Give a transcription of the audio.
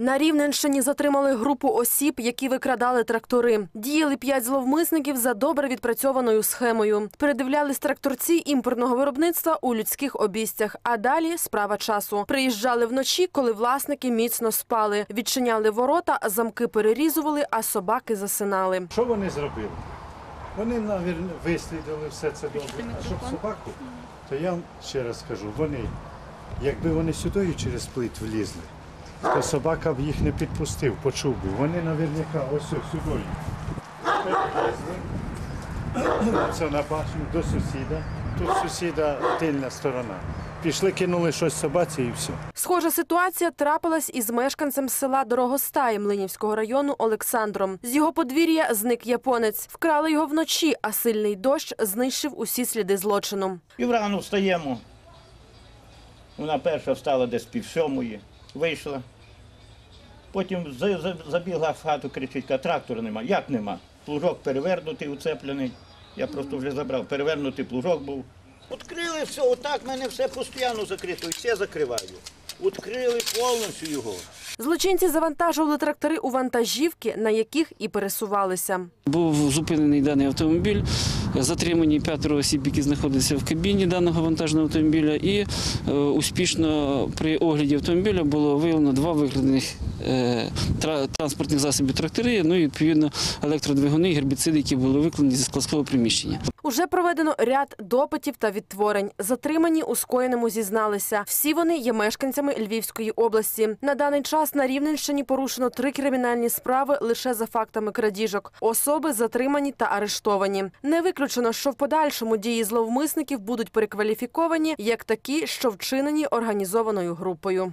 На Рівненщині затримали групу осіб, які викрадали трактори. Діяли п'ять зловмисників за добре відпрацьованою схемою. Передивлялись тракторці імпортного виробництва у людських обійстях. А далі справа часу. Приїжджали вночі, коли власники міцно спали. Відчиняли ворота, замки перерізували, а собаки засинали. Що вони зробили? Вони, навірно, вислідили все це добре. А щоб собаку, то я вам ще раз скажу, вони, якби вони сюди через плит влізли, то собака б їх не підпустив, почув би. Вони наверняка ось ось сюди. Це на башню до сусіда. Тут сусіда тильна сторона. Пішли, кинули щось собаці і все. Схожа ситуація трапилась із мешканцем села Дорогостаї Млинівського району Олександром. З його подвір'я зник японець. Вкрали його вночі, а сильний дощ знищив усі сліди злочину. І врано встаємо. Вона перша встала десь пів сьомої, вийшла. Потім за- за- забігла в хату, кричить, каже, трактора нема. Як нема? Плужок перевернутий, уцеплений. Я просто вже забрав. Перевернутий плужок був. Открили все, отак мене все постійно закрито, і все закриваю. Відкрили повністю його. Злочинці завантажували трактори у вантажівки, на яких і пересувалися. Був зупинений даний автомобіль, затримані п'ятеро осіб, які знаходилися в кабіні даного вантажного автомобіля, і е, успішно при огляді автомобіля було виявлено два викрадених е, тра- транспортних засобів трактори, ну і відповідно електродвигуни і гербіциди, які були викладені зі складського приміщення. Уже проведено ряд допитів та відтворень. Затримані у скоєному зізналися. Всі вони є мешканцями Львівської області. На даний час на Рівненщині порушено три кримінальні справи лише за фактами крадіжок. Особи затримані та арештовані. Не виключено, що в подальшому дії зловмисників будуть перекваліфіковані як такі, що вчинені організованою групою.